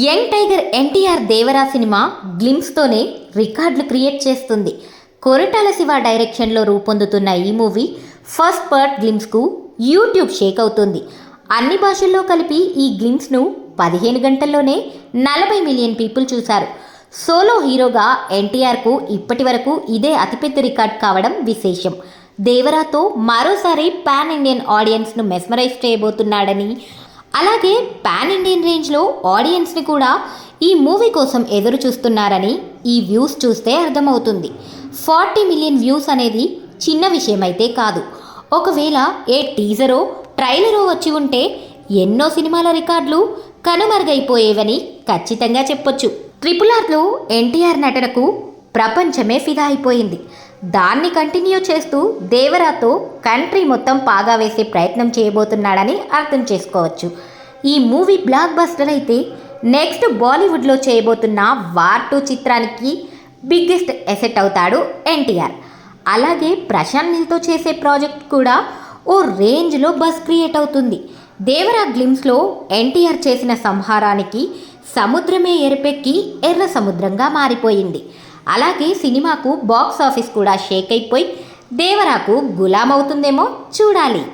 Young tiger NTR Devara cinema గ్లిమ్స్తోనే రికార్డులు create చేస్తుంది. కొరటాల శివ డైరెక్షన్లో రూపొందుతున్న ఈ మూవీ ఫస్ట్ పార్ట్ గ్లిమ్స్కు యూట్యూబ్ షేక్ అవుతుంది. అన్ని భాషల్లో కలిపి ఈ గ్లిమ్స్ను పదిహేను గంటల్లోనే నలభై మిలియన్ పీపుల్ చూశారు. సోలో హీరోగా ఎన్టీఆర్కు ఇప్పటి వరకు ఇదే అతిపెద్ద రికార్డ్ కావడం విశేషం. దేవరాతో మరోసారి పాన్ ఇండియన్ ఆడియన్స్ను మెస్మరైజ్ చేయబోతున్నాడని అలాగే పాన్ ఇండియన్ రేంజ్లో ఆడియన్స్ని కూడా ఈ మూవీ కోసం ఎదురు చూస్తున్నారని ఈ వ్యూస్ చూస్తే అర్థమవుతుంది. ఫార్టీ మిలియన్ వ్యూస్ అనేది చిన్న విషయమైతే కాదు. ఒకవేళ ఏ టీజరో ట్రైలరో వచ్చి ఉంటే ఎన్నో సినిమాల రికార్డులు కనుమరుగైపోయేవని ఖచ్చితంగా చెప్పొచ్చు. ట్రిపుల్ ఆర్లో ఎన్టీఆర్ నటనకు ప్రపంచమే ఫిదా అయిపోయింది. దాన్ని కంటిన్యూ చేస్తూ దేవరాతో కంట్రీ మొత్తం పాగా వేసే ప్రయత్నం చేయబోతున్నాడని అర్థం చేసుకోవచ్చు. ఈ మూవీ బ్లాక్ బస్టర్ అయితే నెక్స్ట్ బాలీవుడ్లో చేయబోతున్న వార్ టూ చిత్రానికి బిగ్గెస్ట్ ఎసెట్ అవుతాడు ఎన్టీఆర్. అలాగే ప్రశాంత్ నీల్తో చేసే ప్రాజెక్ట్ కూడా ఓ రేంజ్లో బస్ క్రియేట్ అవుతుంది. దేవరా గ్లిమ్స్లో ఎన్టీఆర్ చేసిన సంహారానికి సముద్రమే ఎరపెక్కి ఎర్ర సముద్రంగా మారిపోయింది. అలాగే సినిమాకు బాక్స్ ఆఫీస్ కూడా షేక్ అయిపోయి దేవరాకు గులామవుతుందేమో చూడాలి.